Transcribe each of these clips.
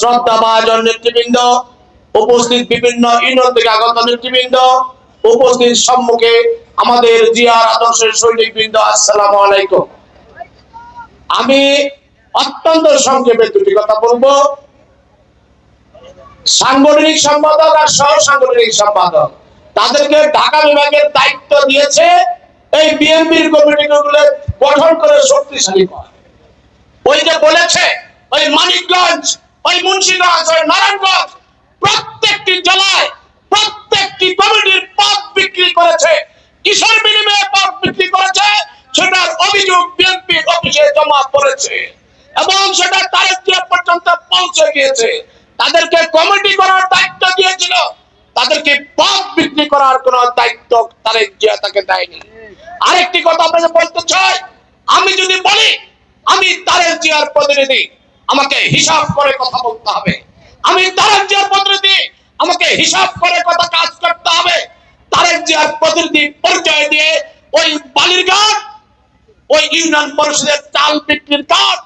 শ্রদ্ধাভাজন নেতৃবৃন্দ, উপস্থিত বিভিন্ন ইউনিয়ন থেকে আগত নেতৃবৃন্দ, উপস্থিত সম্মুখে আমাদের জিয়ার আদর্শের সৈনিক বৃন্দ আসসালামু আলাইকুম। আমি অত্যন্ত সংক্ষেপে দুটি কথা বলব। সাংগঠনিক সম্পাদক আর সহ সাংগঠনিক সম্পাদক, তাদেরকে ঢাকা বিভাগের দায়িত্ব দিয়েছে এই বিএনপির কমিটি গুলো গঠন করে শক্তিশালী করা। ওই যে বলেছে, ওই মানিকগঞ্জ ওই মুন্সিগঞ্জ ওই নারায়ণগঞ্জ প্রত্যেকটি জেলায় প্রত্যেকটি কমিটির পদ বিক্রি করেছে। কিসের বিনিময়ে পদ বিক্রি করেছে? সেটার অভিযোগ বিএনপি অফিসে জমা পড়েছে। এবং সেটা তারেক পর্যন্ত পৌঁছে গিয়েছে। তাদেরকে কমিটি করার দায়িত্ব দিয়েছিল। তাদেরকে পদ বিক্রি করার কোন দায়িত্ব তারেক জিয়া তাকে দেয়নি। আরেকটি কথা আপনাকে বলতে চাই, আমি যদি বলি, আমি তারেক জিয়ার প্রতিনিধি। আমাকে হিসাব করে কথা বলতে হবে। আমি তারেক জিয়ার প্রতিনিধি আমাকে হিসাব করে কথা কাজ করতে হবে। তারেক জিয়ার প্রতিনিধি পরিচয় দিয়ে ওই বালিরঘাট ওই ইউনিয়ন পরিষদের চাল বিক্রির কাজ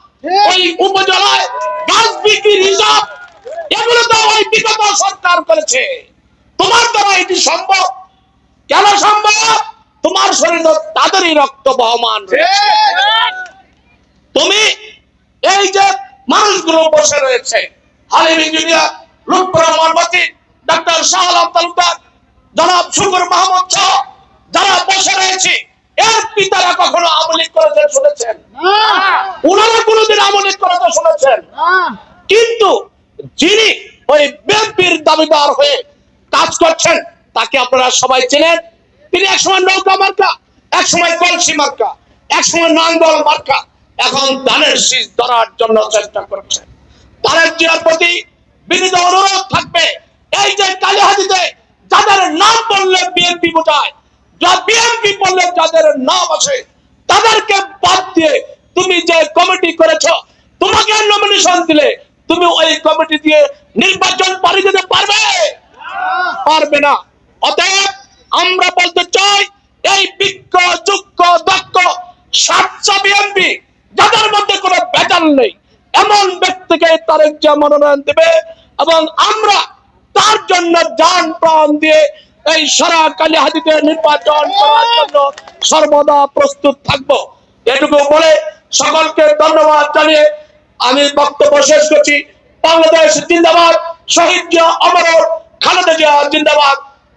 ওই উপজেলায় গাছ বিক্রির হিসাব এগুলো তো ওই বিগত সরকার করেছে। তোমার দ্বারা এটি সম্ভব? কেন সম্ভব? তোমার শরীরে তাদেরই রক্ত বহমান রয়েছে। তুমি এই যে মানুষগুলো বসে রয়েছে। হালিম ইঞ্জিনিয়ার লুৎফর রহমান বাতিক ডক্টর শাহ আলম তালুকদার জনাব শুকুর মাহমুদ শাহ যারা বসে রয়েছে এর পিতারা কখনো আমলিক শুনেছেন? ওনারা কোনোদিন আমলিক করেছে শুনেছেন? কিন্তু যিনি ওই বিএনপির দাবিদার হয়ে কাজ করছেন তাকে আপনারা সবাই চেনেন। তিনি একসময় নৌকা মার্কা একসময় কলসি মার্কা একসময় নাঙ্গল মার্কা। এখন ধানের শীষ ধরার জন্য চেষ্টা করছেন তারেক জিয়ার প্রতি বিনীত অনুরোধ থাকবে। এই যে কালীহাতিতে যাদের নাম বললে বিএনপি বোঝায়, যা বিএনপি বললে যাদের নাম আছে তাদেরকে বাদ দিয়ে তুমি যে কমিটি করেছ, তোমাকে নমিনেশন দিলে তুমি ওই কমিটি দিয়ে নির্বাচন পারি যেতে পারবে? পারবে না। অতএব আমরা বলতে চাই, এই ভেজাল নেই। এমন ব্যক্তিকে তারেক জিয়া মনোনয়ন দেবে এবং আমরা তার জন্য যান প্রাণ দিয়ে এই সারা কালীহাতিতে নির্বাচন করার জন্য সর্বদা প্রস্তুত থাকব। এটুকু বলে সকলকে ধন্যবাদ জানিয়ে আমি বক্তব্য শেষ করছি। বাংলাদেশ জিন্দাবাদ, শহীদ জিয়া অমর, খালেদা জিয়া জিন্দাবাদ,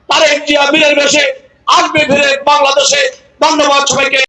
তারেক জিয়া বীরের বেশে, আসবে ফিরে বাংলাদেশে। ধন্যবাদ সবাইকে।